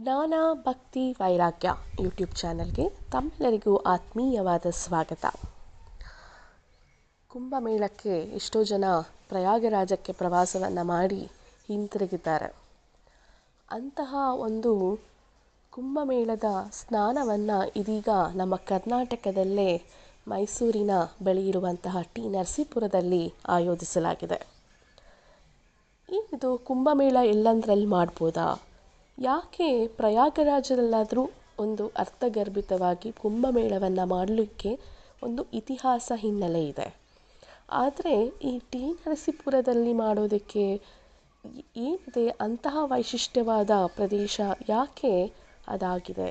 ಜ್ಞಾನ ಭಕ್ತಿ ವೈರಾಗ್ಯ ಯೂಟ್ಯೂಬ್ ಚಾನಲ್ಗೆ ತಮ್ಮೆಲ್ಲರಿಗೂ ಆತ್ಮೀಯವಾದ ಸ್ವಾಗತ. ಕುಂಭಮೇಳಕ್ಕೆ ಎಷ್ಟೋ ಜನ ಪ್ರಯಾಗರಾಜಕ್ಕೆ ಪ್ರವಾಸವನ್ನು ಮಾಡಿ ಹಿಂತಿರುಗಿದ್ದಾರೆ. ಅಂತಹ ಒಂದು ಕುಂಭಮೇಳದ ಸ್ನಾನವನ್ನು ಇದೀಗ ನಮ್ಮ ಕರ್ನಾಟಕದಲ್ಲೇ ಮೈಸೂರಿನ ಬಳಿ ಇರುವಂತಹ ಟಿ ನರಸೀಪುರದಲ್ಲಿ ಆಯೋಜಿಸಲಾಗಿದೆ. ಇದು ಕುಂಭಮೇಳ ಎಲ್ಲಂದ್ರಲ್ಲಿ ಮಾಡ್ಬೋದಾ? ಯಾಕೆ ಪ್ರಯಾಗರಾಜದಲ್ಲಾದರೂ ಒಂದು ಅರ್ಥಗರ್ಭಿತವಾಗಿ ಕುಂಭಮೇಳವನ್ನು ಮಾಡಲಿಕ್ಕೆ ಒಂದು ಇತಿಹಾಸ ಹಿನ್ನೆಲೆ ಇದೆ. ಆದರೆ ಈ ಟಿ ನರಸೀಪುರದಲ್ಲಿ ಮಾಡೋದಕ್ಕೆ ಏನಿದೆ, ಅಂತಹ ವೈಶಿಷ್ಟ್ಯವಾದ ಪ್ರದೇಶ ಯಾಕೆ ಅದಾಗಿದೆ?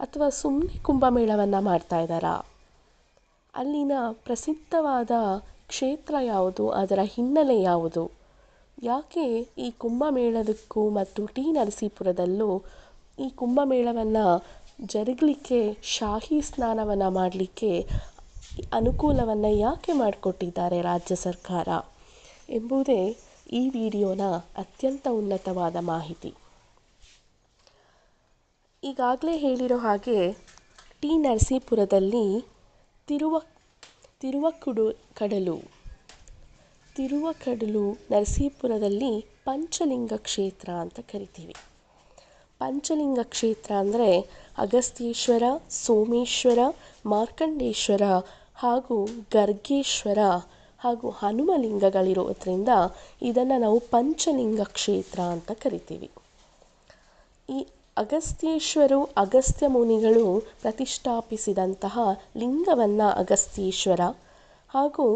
ಅಥವಾ ಸುಮ್ಮನೆ ಕುಂಭಮೇಳವನ್ನು ಮಾಡ್ತಾ ಇದ್ದಾರಾ? ಅಲ್ಲಿನ ಪ್ರಸಿದ್ಧವಾದ ಕ್ಷೇತ್ರ ಯಾವುದು, ಅದರ ಹಿನ್ನೆಲೆ ಯಾವುದು? ಯಾಕೆ ಈ ಕುಂಭಮೇಳದಕ್ಕೂ ಮತ್ತು ಟಿ ನರಸೀಪುರದಲ್ಲೂ ಈ ಕುಂಭಮೇಳವನ್ನು ಜರುಗಲಿಕ್ಕೆ, ಶಾಹಿ ಸ್ನಾನವನ್ನು ಮಾಡಲಿಕ್ಕೆ ಅನುಕೂಲವನ್ನು ಯಾಕೆ ಮಾಡಿಕೊಟ್ಟಿದ್ದಾರೆ ರಾಜ್ಯ ಸರ್ಕಾರ ಎಂಬುದೇ ಈ ವಿಡಿಯೋನ ಅತ್ಯಂತ ಉನ್ನತವಾದ ಮಾಹಿತಿ. ಈಗಾಗಲೇ ಹೇಳಿರೋ ಹಾಗೆ ಟಿ ನರಸೀಪುರದಲ್ಲಿ ತಿರುವ, ತಿರುವಕುಡು ಕಡಲು ತಿರುವಕಡಲು ನರಸೀಪುರದಲ್ಲಿ ಪಂಚಲಿಂಗ ಕ್ಷೇತ್ರ ಅಂತ ಕರಿತೀವಿ. ಪಂಚಲಿಂಗ ಕ್ಷೇತ್ರ ಅಂದರೆ ಅಗಸ್ತ್ಯೇಶ್ವರ, ಸೋಮೇಶ್ವರ, ಮಾರ್ಕಂಡೇಶ್ವರ ಹಾಗೂ ಗರ್ಗೇಶ್ವರ ಹಾಗೂ ಹನುಮಲಿಂಗಗಳಿರೋದ್ರಿಂದ ಇದನ್ನು ನಾವು ಪಂಚಲಿಂಗ ಕ್ಷೇತ್ರ ಅಂತ ಕರಿತೀವಿ. ಈ ಅಗಸ್ತ್ಯೇಶ್ವರು, ಅಗಸ್ತ್ಯ ಮುನಿಗಳು ಪ್ರತಿಷ್ಠಾಪಿಸಿದಂತಹ ಲಿಂಗವನ್ನು ಅಗಸ್ತ್ಯೇಶ್ವರ ಹಾಗೂ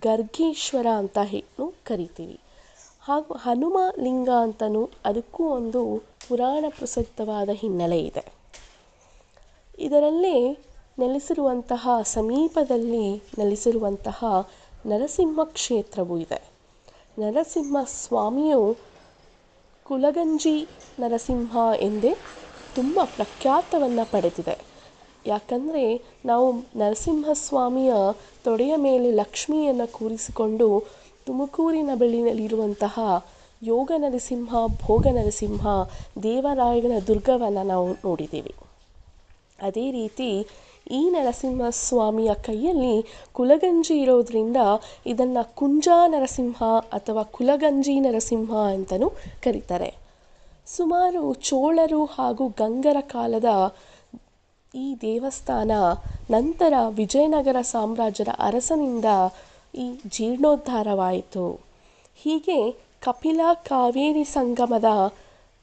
ಗರ್ಗೇಶ್ವರ ಅಂತ ಹೇಳು ಕರಿತೀವಿ. ಹಾಗೂ ಹನುಮ ಲಿಂಗ ಅಂತಲೂ ಅದಕ್ಕೂ ಒಂದು ಪುರಾಣ ಪ್ರಸಕ್ತವಾದ ಹಿನ್ನೆಲೆ ಇದೆ. ಇದರಲ್ಲೇ ನೆಲೆಸಿರುವಂತಹ, ಸಮೀಪದಲ್ಲಿ ನೆಲೆಸಿರುವಂತಹ ನರಸಿಂಹ ಕ್ಷೇತ್ರವೂ ಇದೆ. ನರಸಿಂಹ ಸ್ವಾಮಿಯು ಕುಲಗಂಜಿ ನರಸಿಂಹ ಎಂದೇ ತುಂಬ ಪ್ರಖ್ಯಾತವನ್ನು ಪಡೆದಿದೆ. ಯಾಕಂದರೆ ನಾವು ನರಸಿಂಹಸ್ವಾಮಿಯ ತೊಡೆಯ ಮೇಲೆ ಲಕ್ಷ್ಮಿಯನ್ನು ಕೂರಿಸಿಕೊಂಡು ತುಮಕೂರಿನ ಬಳಿಯಲ್ಲಿರುವಂತಹ ಯೋಗ ನರಸಿಂಹ, ಭೋಗ ನರಸಿಂಹ, ದೇವರಾಯನ ದುರ್ಗವನ್ನು ನಾವು ನೋಡಿದ್ದೇವೆ. ಅದೇ ರೀತಿ ಈ ನರಸಿಂಹಸ್ವಾಮಿಯ ಕೈಯಲ್ಲಿ ಕುಲಗಂಜಿ ಇರೋದರಿಂದ ಇದನ್ನು ಕುಂಜಾ ನರಸಿಂಹ ಅಥವಾ ಕುಲಗಂಜಿ ನರಸಿಂಹ ಅಂತಲೂ ಕರೀತಾರೆ. ಸುಮಾರು ಚೋಳರು ಹಾಗೂ ಗಂಗರ ಕಾಲದ ಈ ದೇವಸ್ಥಾನ ನಂತರ ವಿಜಯನಗರ ಸಾಮ್ರಾಜ್ಯದ ಅರಸನಿಂದ ಈ ಜೀರ್ಣೋದ್ಧಾರವಾಯಿತು. ಹೀಗೆ ಕಪಿಲ ಕಾವೇರಿ ಸಂಗಮದ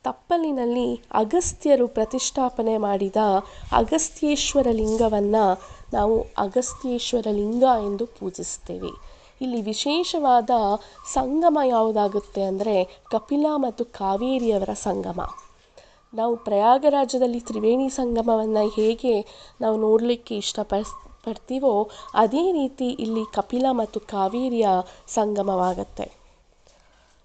ತಪ್ಪಲಿನಲ್ಲಿ ಅಗಸ್ತ್ಯರು ಪ್ರತಿಷ್ಠಾಪನೆ ಮಾಡಿದ ಅಗಸ್ತ್ಯೇಶ್ವರ ಲಿಂಗವನ್ನು ನಾವು ಅಗಸ್ತ್ಯೇಶ್ವರ ಲಿಂಗ ಎಂದು ಪೂಜಿಸ್ತೇವೆ ಇಲ್ಲಿ ವಿಶೇಷವಾದ ಸಂಗಮ ಯಾವುದಾಗುತ್ತೆ ಅಂದರೆ ಕಪಿಲ ಮತ್ತು ಕಾವೇರಿಯವರ ಸಂಗಮ. ನಾವು ಪ್ರಯಾಗರಾಜದಲ್ಲಿ ತ್ರಿವೇಣಿ ಸಂಗಮವನ್ನು ಹೇಗೆ ನಾವು ನೋಡಲಿಕ್ಕೆ ಇಷ್ಟಪಡಿಸ್ ಪಡ್ತೀವೋ ಅದೇ ರೀತಿ ಇಲ್ಲಿ ಕಪಿಲ ಮತ್ತು ಕಾವೇರಿಯ ಸಂಗಮವಾಗತ್ತೆ.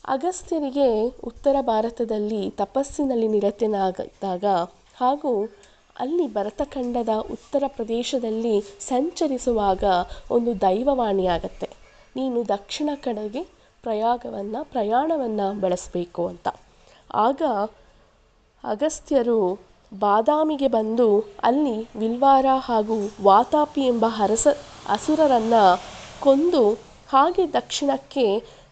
ಅಗಸ್ತ್ಯರಿಗೆ ಉತ್ತರ ಭಾರತದಲ್ಲಿ ತಪಸ್ಸಿನಲ್ಲಿ ನಿರತನಾಗಿದ್ದಾಗ ಹಾಗೂ ಅಲ್ಲಿ ಭರತಖಂಡದ ಉತ್ತರ ಪ್ರದೇಶದಲ್ಲಿ ಸಂಚರಿಸುವಾಗ ಒಂದು ದೈವವಾಣಿಯಾಗತ್ತೆ. ನೀನು ದಕ್ಷಿಣ ಕಡೆಗೆ ಪ್ರಯಾಗವನ್ನು, ಪ್ರಯಾಣವನ್ನು ಬೆಳೆಸಬೇಕು ಅಂತ. ಆಗ ಅಗಸ್ತ್ಯರು ಬಾದಾಮಿಗೆ ಬಂದು ಅಲ್ಲಿ ವಿಲ್ವಾರ ಹಾಗೂ ವಾತಾಪಿ ಎಂಬ ಅರಸ ಅಸುರರನ್ನು ಕೊಂದು ಹಾಗೆ ದಕ್ಷಿಣಕ್ಕೆ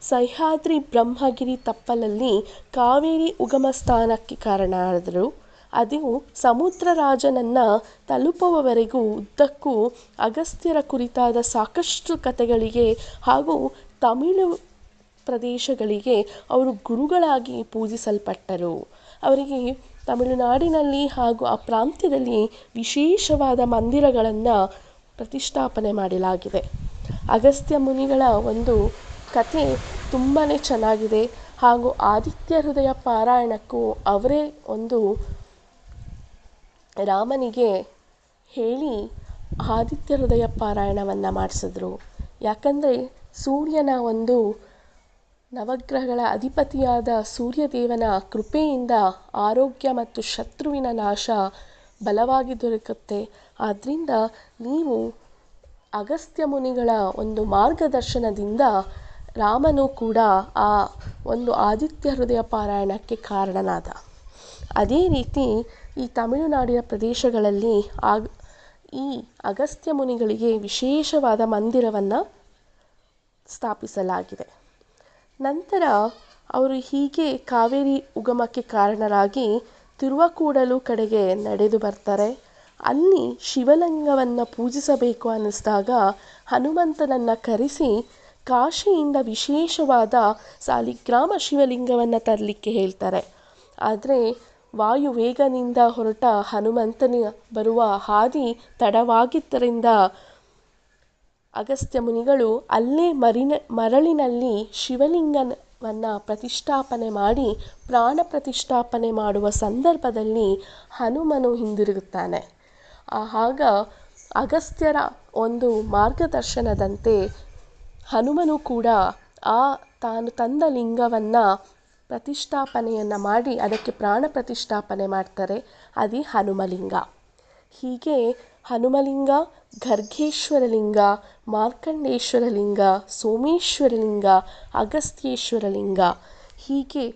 ಸಹ್ಯಾದ್ರಿ ಬ್ರಹ್ಮಗಿರಿ ತಪ್ಪಲಲ್ಲಿ ಕಾವೇರಿ ಉಗಮ ಸ್ಥಾನಕ್ಕೆ ಕಾರಣರಾದರು. ಅದು ಸಮುದ್ರ ರಾಜನನ್ನು ತಲುಪುವವರೆಗೂ ಉದ್ದಕ್ಕೂ ಅಗಸ್ತ್ಯರ ಕುರಿತಾದ ಸಾಕಷ್ಟು ಕಥೆಗಳಿಗೆ ಹಾಗೂ ತಮಿಳು ಪ್ರದೇಶಗಳಿಗೆ ಅವರು ಗುರುಗಳಾಗಿ ಪೂಜಿಸಲ್ಪಟ್ಟರು. ಅವರಿಗೆ ತಮಿಳುನಾಡಿನಲ್ಲಿ ಹಾಗೂ ಆ ಪ್ರಾಂತ್ಯದಲ್ಲಿ ವಿಶೇಷವಾದ ಮಂದಿರಗಳನ್ನು ಪ್ರತಿಷ್ಠಾಪನೆ ಮಾಡಲಾಗಿದೆ. ಅಗಸ್ತ್ಯ ಮುನಿಗಳ ಒಂದು ಕಥೆ ತುಂಬಾ ಚೆನ್ನಾಗಿದೆ ಹಾಗೂ ಆದಿತ್ಯ ಹೃದಯ ಪಾರಾಯಣಕ್ಕೂ ಅವರೇ ಒಂದು ರಾಮನಿಗೆ ಹೇಳಿ ಆದಿತ್ಯ ಹೃದಯ ಪಾರಾಯಣವನ್ನು ಮಾಡಿಸಿದ್ರು. ಯಾಕಂದರೆ ಸೂರ್ಯನ ಒಂದು ನವಗ್ರಹಗಳ ಅಧಿಪತಿಯಾದ ಸೂರ್ಯದೇವನ ಕೃಪೆಯಿಂದ ಆರೋಗ್ಯ ಮತ್ತು ಶತ್ರುವಿನ ನಾಶ ಬಲವಾಗಿ ದೊರಕುತ್ತೆ. ಆದ್ದರಿಂದ ನೀವು ಅಗಸ್ತ್ಯ ಮುನಿಗಳ ಒಂದು ಮಾರ್ಗದರ್ಶನದಿಂದ ರಾಮನು ಕೂಡ ಆ ಒಂದು ಆದಿತ್ಯ ಹೃದಯ ಪಾರಾಯಣಕ್ಕೆ ಕಾರಣನಾದ. ಅದೇ ರೀತಿ ಈ ತಮಿಳುನಾಡಿನ ಪ್ರದೇಶಗಳಲ್ಲಿ ಆಗ ಈ ಅಗಸ್ತ್ಯ ಮುನಿಗಳಿಗೆ ವಿಶೇಷವಾದ ಮಂದಿರವನ್ನು ಸ್ಥಾಪಿಸಲಾಗಿದೆ. ನಂತರ ಅವರು ಹೀಗೆ ಕಾವೇರಿ ಉಗಮಕ್ಕೆ ಕಾರಣರಾಗಿ ತಿರುವಕೂಡಲು ಕಡೆಗೆ ನಡೆದು ಬರ್ತಾರೆ. ಅಲ್ಲಿ ಶಿವಲಿಂಗವನ್ನು ಪೂಜಿಸಬೇಕು ಅನ್ನಿಸಿದಾಗ ಹನುಮಂತನನ್ನು ಕರೆಸಿ ಕಾಶಿಯಿಂದ ವಿಶೇಷವಾದ ಸಾಲಿಗ್ರಾಮ ಶಿವಲಿಂಗವನ್ನು ತರಲಿಕ್ಕೆ ಹೇಳ್ತಾರೆ. ಆದರೆ ವಾಯು ವೇಗದಿಂದ ಹೊರಟ ಹನುಮಂತನ ಬರುವ ಹಾದಿ ತಡವಾಗಿದ್ದರಿಂದ ಅಗಸ್ತ್ಯ ಮುನಿಗಳು ಅಲ್ಲೇ ಮರಿನ, ಮರಳಿನಲ್ಲಿ ಶಿವಲಿಂಗವನ್ನು ಪ್ರತಿಷ್ಠಾಪನೆ ಮಾಡಿ, ಪ್ರಾಣ ಪ್ರತಿಷ್ಠಾಪನೆ ಮಾಡುವ ಸಂದರ್ಭದಲ್ಲಿ ಹನುಮನು ಹಿಂದಿರುಗುತ್ತಾನೆ. ಆಗ ಅಗಸ್ತ್ಯರ ಒಂದು ಮಾರ್ಗದರ್ಶನದಂತೆ ಹನುಮನು ಕೂಡ ಆ ತಾನು ತಂದ ಲಿಂಗವನ್ನು ಪ್ರತಿಷ್ಠಾಪನೆಯನ್ನು ಮಾಡಿ, ಅದಕ್ಕೆ ಪ್ರಾಣ ಪ್ರತಿಷ್ಠಾಪನೆ ಮಾಡ್ತಾರೆ, ಅದೇ ಹನುಮಲಿಂಗ. ಹೀಗೆ ಹನುಮಲಿಂಗ, ಗರ್ಗೇಶ್ವರಲಿಂಗ, ಮಾರ್ಕಂಡೇಶ್ವರಲಿಂಗ, ಸೋಮೇಶ್ವರಲಿಂಗ, ಅಗಸ್ತ್ಯೇಶ್ವರಲಿಂಗ. ಹೀಗೆ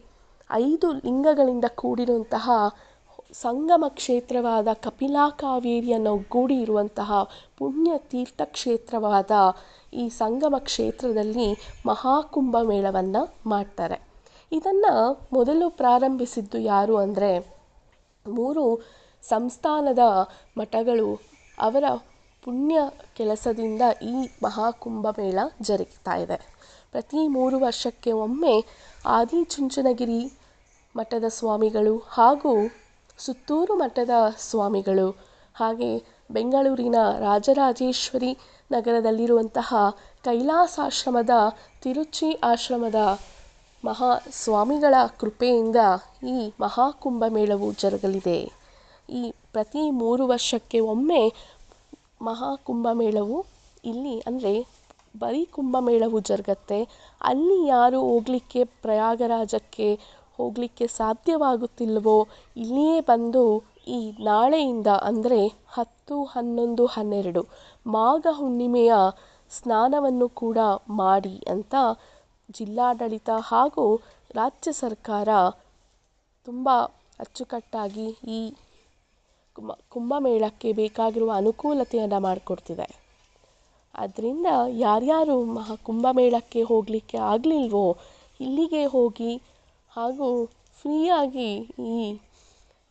ಐದು ಲಿಂಗಗಳಿಂದ ಕೂಡಿರುವಂತಹ ಸಂಗಮ ಕ್ಷೇತ್ರವಾದ ಕಪಿಲಾ ಕಾವೇರಿಯನ್ನು ಒಗ್ಗೂಡಿ ಇರುವಂತಹ ಪುಣ್ಯ ತೀರ್ಥ ಕ್ಷೇತ್ರವಾದ ಈ ಸಂಗಮ ಕ್ಷೇತ್ರದಲ್ಲಿ ಮಹಾಕುಂಭ ಮೇಳವನ್ನು ಮಾಡ್ತಾರೆ. ಇದನ್ನು ಮೊದಲು ಪ್ರಾರಂಭಿಸಿದ್ದು ಯಾರು ಅಂದರೆ ಮೂರು ಸಂಸ್ಥಾನದ ಮಠಗಳು ಅವರ ಪುಣ್ಯ ಕೆಲಸದಿಂದ ಈ ಮಹಾಕುಂಭ ಮೇಳ ಜರುಗ್ತಾ ಇದೆ. ಪ್ರತಿ ಮೂರು ವರ್ಷಕ್ಕೆ ಒಮ್ಮೆ ಆದಿಚುಂಚನಗಿರಿ ಮಠದ ಸ್ವಾಮಿಗಳು ಹಾಗೂ ಸುತ್ತೂರು ಮಠದ ಸ್ವಾಮಿಗಳು ಹಾಗೆ ಬೆಂಗಳೂರಿನ ರಾಜರಾಜೇಶ್ವರಿ ನಗರದಲ್ಲಿರುವಂತಹ ಕೈಲಾಸಾಶ್ರಮದ ತಿರುಚಿ ಆಶ್ರಮದ ಮಹಾ ಸ್ವಾಮಿಗಳ ಕೃಪೆಯಿಂದ ಈ ಮಹಾಕುಂಭ ಮೇಳವು ಜರುಗಲಿದೆ. ಈ ಪ್ರತಿ ಮೂರು ವರ್ಷಕ್ಕೆ ಒಮ್ಮೆ ಮಹಾಕುಂಭ ಮೇಳವು ಇಲ್ಲಿ, ಅಂದರೆ ಬರೀ ಕುಂಭಮೇಳವು ಜರುಗತ್ತೆ. ಅಲ್ಲಿ ಯಾರು ಹೋಗಲಿಕ್ಕೆ ಪ್ರಯಾಗರಾಜಕ್ಕೆ ಹೋಗಲಿಕ್ಕೆ ಸಾಧ್ಯವಾಗುತ್ತಿಲ್ಲವೋ, ಇಲ್ಲಿಯೇ ಬಂದು ಈ ನಾಳೆಯಿಂದ, ಅಂದರೆ ಹತ್ತು, ಹನ್ನೊಂದು, ಹನ್ನೆರಡು ಮಾಘ ಹುಣ್ಣಿಮೆಯ ಸ್ನಾನವನ್ನು ಕೂಡ ಮಾಡಿ ಅಂತ ಜಿಲ್ಲಾಡಳಿತ ಹಾಗೂ ರಾಜ್ಯ ಸರ್ಕಾರ ತುಂಬ ಅಚ್ಚುಕಟ್ಟಾಗಿ ಈ ಕುಂಭ ಕುಂಭಮೇಳಕ್ಕೆ ಬೇಕಾಗಿರುವ ಅನುಕೂಲತೆಯನ್ನು ಮಾಡಿಕೊಡ್ತಿದೆ. ಆದ್ದರಿಂದ ಯಾರ್ಯಾರು ಮಹಾ ಕುಂಭಮೇಳಕ್ಕೆ ಹೋಗಲಿಕ್ಕೆ ಆಗಲಿಲ್ವೋ ಇಲ್ಲಿಗೆ ಹೋಗಿ ಹಾಗೂ ಫ್ರೀಯಾಗಿ ಈ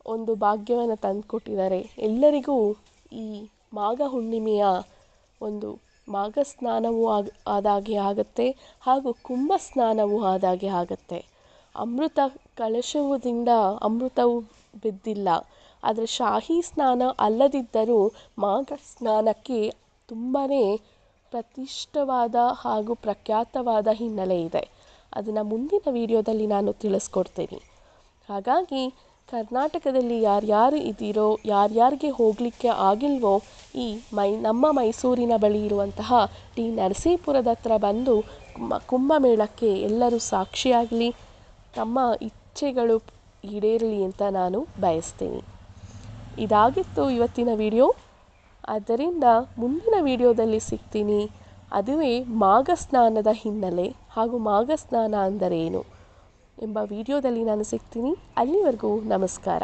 ಒಂದು ಭಾಗ್ಯವನ್ನು ತಂದುಕೊಟ್ಟಿದ್ದಾರೆ. ಎಲ್ಲರಿಗೂ ಈ ಮಾಘ ಹುಣ್ಣಿಮೆಯ ಒಂದು ಮಾಘ ಸ್ನಾನವೂ ಆಗ, ಆದಾಗೆ ಆಗುತ್ತೆ ಹಾಗೂ ಕುಂಭ ಸ್ನಾನವೂ ಆದಾಗೆ ಆಗುತ್ತೆ. ಅಮೃತ ಕಳಶದಿಂದ ಅಮೃತವು ಬಿದ್ದಿಲ್ಲ. ಆದರೆ ಶಾಹಿ ಸ್ನಾನ ಅಲ್ಲದಿದ್ದರೂ ಮಾಘ ಸ್ನಾನಕ್ಕೆ ತುಂಬಾ ಪ್ರತಿಷ್ಠವಾದ ಹಾಗೂ ಪ್ರಖ್ಯಾತವಾದ ಹಿನ್ನೆಲೆ ಇದೆ. ಅದನ್ನು ಮುಂದಿನ ವಿಡಿಯೋದಲ್ಲಿ ನಾನು ತಿಳಿಸ್ಕೊಡ್ತೀನಿ. ಹಾಗಾಗಿ ಕರ್ನಾಟಕದಲ್ಲಿ ಯಾರ್ಯಾರು ಇದ್ದೀರೋ, ಯಾರ್ಯಾರಿಗೆ ಹೋಗಲಿಕ್ಕೆ ಆಗಿಲ್ವೋ ಈ ಮೈ, ನಮ್ಮ ಮೈಸೂರಿನ ಬಳಿ ಇರುವಂತಹ ಟಿ ನರಸೀಪುರದ ಹತ್ರ ಬಂದು ಕುಂಭ ಕುಂಭಮೇಳಕ್ಕೆ ಎಲ್ಲರೂ ಸಾಕ್ಷಿಯಾಗಲಿ ತಮ್ಮ ಇಚ್ಛೆಗಳು ಈಡೇರಲಿ ಅಂತ ನಾನು ಬಯಸ್ತೀನಿ. ಇದಾಗಿತ್ತು ಇವತ್ತಿನ ವಿಡಿಯೋ. ಆದ್ದರಿಂದ ಮುಂದಿನ ವಿಡಿಯೋದಲ್ಲಿ ಸಿಗ್ತೀನಿ. ಅದುವೇ ಮಾಘ ಸ್ನಾನದ ಹಿನ್ನೆಲೆ. ಹಾಗೂ ಮಾಘ ಸ್ನಾನ ಅಂದರೇನು ಎಂಬ ವಿಡಿಯೋದಲ್ಲಿ ನಾನು ಸಿಗ್ತೀನಿ. ಅಲ್ಲಿವರೆಗೂ ನಮಸ್ಕಾರ.